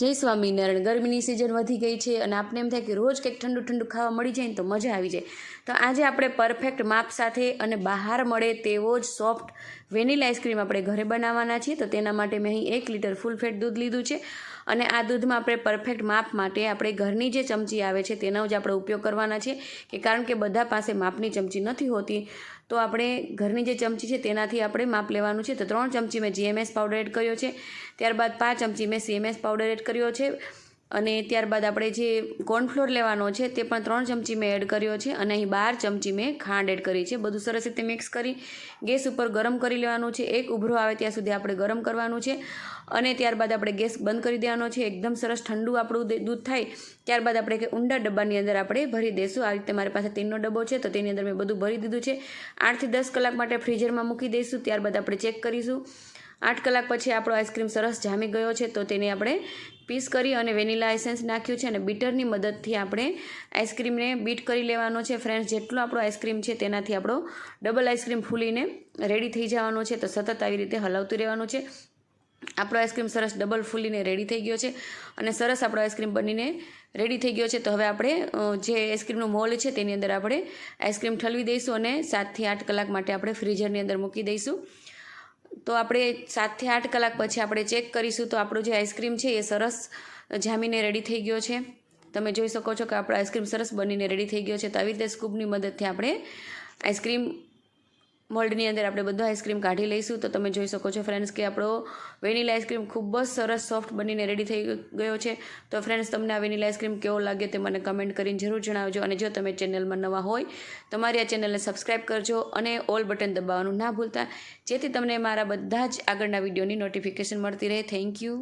જય સ્વામિનારાયણ ગરમીની સિઝન વધી ગઈ છે અને આપણે એમ થાય કે રોજ કંઈક ઠંડુ ઠંડુ ખાવા મળી જાય ને તો મજા આવી જાય. તો આજે આપણે પરફેક્ટ માપ સાથે અને બહાર મળે તેવો જ સોફ્ટ વેનીલા આઈસ્ક્રીમ આપણે ઘરે બનાવવાના છીએ. તો તેના માટે મેં અહીં એક લીટર ફૂલ ફેટ દૂધ લીધું છે અને આ દૂધમાં આપણે પરફેક્ટ માપ માટે આપણે ઘરની જે ચમચી આવે છે તેનો જ આપણે ઉપયોગ કરવાના છે કે કારણ કે બધા પાસે માપની ચમચી નથી હોતી. તો આપણે ઘરની જે ચમચી છે તેનાથી આપણે માપ લેવાનું છે. તો ત્રણ ચમચી મેં જીએમએસ પાવડર એડ કર્યો છે. ત્યારબાદ પાંચ ચમચી મેં સીએમએસ પાવડર એડ કર્યો છે. અને ત્યારબાદ આપણે જે કોર્નફ્લોર લેવાનો છે, તે પણ ત્રણ ચમચી મેં એડ કર્યો છે અને અહીં બાર ચમચી મેં ખાંડ એડ કરી છે. બધું સરસ રીતે મિક્સ કરી, ગેસ ઉપર ગરમ કરી લેવાનું છે. એક ઉભરો આવે ત્યાં સુધી આપણે ગરમ કરવાનું છે. અને ત્યારબાદ આપણે ગેસ બંધ કરી દેવાનો છે. એકદમ સરસ ઠંડુ આપણું દૂધ થાય. ત્યારબાદ આપણે કે ઊંડા ડબ્બાની અંદર આપણે ભરી દઈશું આ રીતે મારી પાસે તીનનો ડબ્બો છે, તો તેની અંદર મેં બધું ભરી દીધું છે. આઠથી દસ કલાક માટે ફ્રીઝરમાં મૂકી દઈશું ત્યારબાદ આપણે ચેક કરીશું. આઠ કલાક પછી આપણો આઈસ્ક્રીમ સરસ જામી ગયો છે, તો તેને આપણે પીસ કરી અને વેનીલા એસેન્સ નાખ્યું છે અને બીટરની મદદથી આપણે આઈસ્ક્રીમને બીટ કરી લેવાનો છે. ફ્રેન્ડ્સ, જેટલો આપણો આઈસ્ક્રીમ છે, તેનાથી આપણો ડબલ આઈસ્ક્રીમ ફૂલીને રેડી થઈ જવાનો છે, તો સતત આવી રીતે હલાવતું રહેવાનું છે. આપણો આઈસ્ક્રીમ સરસ ડબલ ફૂલીને રેડી થઈ ગયો છે અને સરસ આપણો આઈસ્ક્રીમ બનીને રેડી થઈ ગયો છે. તો હવે આપણે જે આઈસ્ક્રીમનું મોલ છે, તેની અંદર આપણે આઈસ્ક્રીમ ઠલવી દઈશું અને સાતથી આઠ કલાક માટે આપણે ફ્રીઝરની અંદર મૂકી દઈશું. તો આપણે સાતથી આઠ કલાક પછી આપણે ચેક કરીશું તો આપણું જે આઈસ્ક્રીમ છે એ સરસ જામીને રેડી થઈ ગયો છે. તમે જોઈ શકો છો કે આપણો આઈસ્ક્રીમ સરસ બનીને રેડી થઈ ગયો છે. તો આવી રીતે સ્કૂપની મદદથી આપણે આઈસ્ક્રીમ મોલ્ડની અંદર આપણે બધો આઈસ્ક્રીમ કાઢી લઈશું. તો તમે જોઈ શકો છો ફ્રેન્ડ્સ કે આપણો વેનીલા આઈસ્ક્રીમ ખૂબ જ સરસ, સોફ્ટ બનીને રેડી થઈ ગયો છે. તો ફ્રેન્ડ્સ, તમને આ વેનીલા આઈસ્ક્રીમ કેવો લાગે તે મને કમેન્ટ કરીને જરૂર જણાવજો. અને જો તમે ચેનલમાં નવા હોય, તમારી આ ચેનલને સબસ્ક્રાઈબ કરજો અને ઓલ બટન દબાવવાનું ના ભૂલતા, જેથી તમને મારા બધા જ આગળના વિડીયોની નોટિફિકેશન મળતી રહે. Thank you